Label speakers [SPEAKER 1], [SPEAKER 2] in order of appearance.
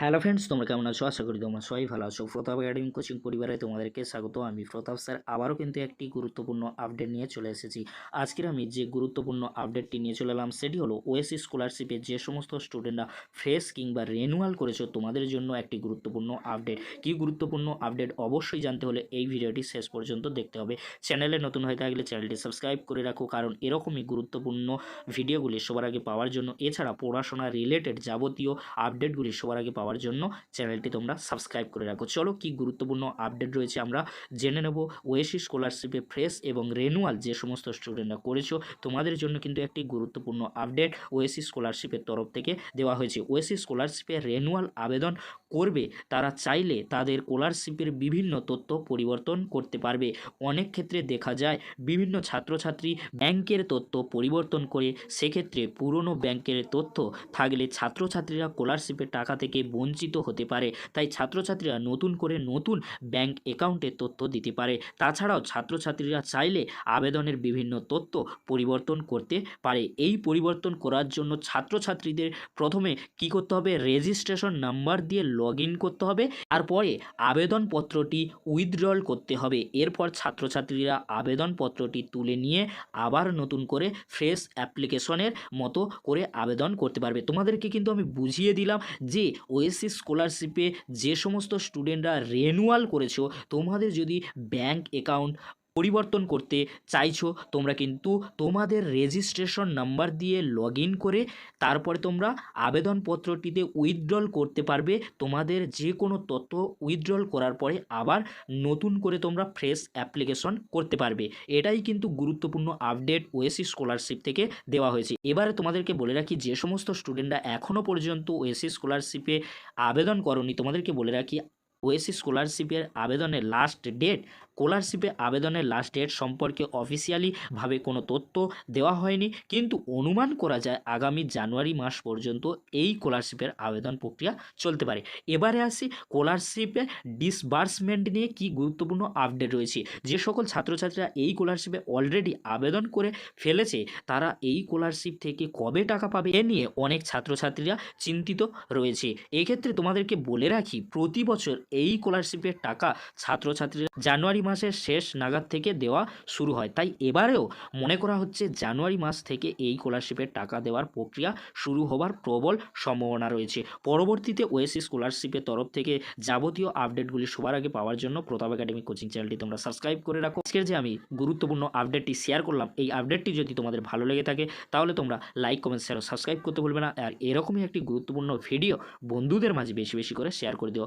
[SPEAKER 1] Hello friends তোমরা কেমন আছো? আশা করি তোমরা সবাই ভালো আছো। প্রতাপ একাডেমি কোচিং পরিবারে তোমাদেরকে স্বাগত। আমি প্রতাপ স্যার। আবারও কিন্তু একটি গুরুত্বপূর্ণ আপডেট নিয়ে চলে এসেছি। আজকের আমি যে গুরুত্বপূর্ণ আপডেটটি নিয়ে চলে এলাম, সেটি হলো ওএসসি স্কলারশিপে যে সমস্ত স্টুডেন্টরা ফ্রেশ কিংবা রেনুয়াল করেছ, তোমাদের জন্য একটি গুরুত্বপূর্ণ আপডেট কি গুরুত্বপূর্ণ আপডেট অবশ্যই জানতে হলে এই ভিডিওটি শেষ পর্যন্ত দেখতে হবে। চ্যানেলে নতুন হয়ে থাকলে চ্যানেলটি সাবস্ক্রাইব করে রাখো, কারণ এরকমই গুরুত্বপূর্ণ ভিডিওগুলি সবার আগে পাওয়ার জন্য। এছাড়া পড়াশোনা রিলেটেড যাবতীয় আপডেটগুলি সবার আগে পাওয়ার জন্য চ্যানেলটি তোমরা সাবস্ক্রাইব করে রাখো। চলো কি গুরুত্বপূর্ণ আপডেট রয়েছে আমরা জেনে নেব। ওয়েসি স্কলারশিপে ফ্রেশ এবং রেনুয়াল যে সমস্ত স্টুডেন্টরা করেছ, তোমাদের জন্য কিন্তু একটি গুরুত্বপূর্ণ আপডেট ওয়েসি স্কলারশিপের তরফ থেকে দেওয়া হয়েছে। ওয়েসি স্কলারশিপে রেনুয়াল আবেদন করবে, তারা চাইলে তাদের স্কলারশিপের বিভিন্ন তথ্য পরিবর্তন করতে পারবে। অনেক ক্ষেত্রে দেখা যায়, বিভিন্ন ছাত্রছাত্রী ব্যাংকের তথ্য পরিবর্তন করে, সেক্ষেত্রে পুরনো ব্যাংকের তথ্য থাকলে ছাত্রছাত্রীরা স্কলারশিপের টাকা থেকে বঞ্চিত হতে পারে। তাই ছাত্রছাত্রীরা নতুন করে নতুন ব্যাংক অ্যাকাউন্টের তথ্য দিতে পারে। তাছাড়াও ছাত্রছাত্রীরা চাইলে আবেদনের বিভিন্ন তথ্য পরিবর্তন করতে পারে। এই পরিবর্তন করার জন্য ছাত্রছাত্রীদের প্রথমে কি করতে হবে? রেজিস্ট্রেশন নাম্বার দিয়ে লগ ইন করতে হবে, তারপরে আবেদনপত্রটি উইথড্রল করতে হবে। এরপর ছাত্রছাত্রীরা আবেদনপত্রটি তুলে নিয়ে আবার নতুন করে ফ্রেশ অ্যাপ্লিকেশনের মতো করে আবেদন করতে পারবে। তোমাদেরকে কিন্তু আমি বুঝিয়ে দিলাম যে ওএসসি স্কলারশিপে যে সমস্ত স্টুডেন্টরা রেনুয়াল করেছ, তোমাদের যদি ব্যাংক অ্যাকাউন্ট পরিবর্তন করতে চাইছো, তোমরা কিন্তু তোমাদের রেজিস্ট্রেশন নাম্বার দিয়ে লগ করে তারপরে তোমরা আবেদনপত্রটিতে উইথড্রল করতে পারবে। তোমাদের যে কোনো তথ্য উইথড্রল করার পরে আবার নতুন করে তোমরা ফ্রেশ অ্যাপ্লিকেশন করতে পারবে। এটাই কিন্তু গুরুত্বপূর্ণ আপডেট ওএসসি স্কলারশিপ থেকে দেওয়া হয়েছে। এবারে তোমাদেরকে বলে রাখি, যে সমস্ত স্টুডেন্টরা এখনও পর্যন্ত ওএসসি স্কলারশিপে আবেদন করনি, তোমাদেরকে বলে রাখি ওএসসি স্কলারশিপের আবেদনের লাস্ট ডেট স্কলারশিপে আবেদনের লাস্ট ডেট সম্পর্কে অফিসিয়ালিভাবে কোনো তথ্য দেওয়া হয়নি। কিন্তু অনুমান করা যায় আগামী জানুয়ারি মাস পর্যন্ত এই স্কলারশিপের আবেদন প্রক্রিয়া চলতে পারে। এবারে আসি স্কলারশিপে ডিসবার্সমেন্ট নিয়ে কি গুরুত্বপূর্ণ আপডেট রয়েছে? যে সকল ছাত্রছাত্রীরা এই স্কলারশিপে অলরেডি আবেদন করে ফেলেছে, তারা এই স্কলারশিপ থেকে কবে টাকা পাবে? এ নিয়ে অনেক ছাত্রছাত্রীরা চিন্তিত রয়েছে। এক্ষেত্রে তোমাদেরকে বলে রাখি, প্রতি বছর এই স্কলারশিপের টাকা ছাত্রছাত্রীরা জানুয়ারি মাসের শেষ নাগাদ থেকে দেওয়া শুরু হয়। তাই এবারেও মনে করা হচ্ছে জানুয়ারি মাস থেকে এই স্কলারশিপের টাকা দেওয়ার প্রক্রিয়া শুরু হবার প্রবল সম্ভাবনা রয়েছে। পরবর্তীতে ওএসসি স্কলারশিপের তরফ থেকে যাবতীয় আপডেটগুলি সবার আগে পাওয়ার জন্য প্রতাপ একাডেমি কোচিং চ্যানেলটি তোমরা সাবস্ক্রাইব করে রাখো। আজকের যে আমি গুরুত্বপূর্ণ আপডেটটি শেয়ার করলাম, এই আপডেটটি যদি তোমাদের ভালো লেগে থাকে, তাহলে তোমরা লাইক কমেন্ট শেয়ার সাবস্ক্রাইব করতে ভুলবে না। আর এরকমই একটি গুরুত্বপূর্ণ ভিডিও বন্ধুদের মাঝে বেশি বেশি করে শেয়ার করে দিও।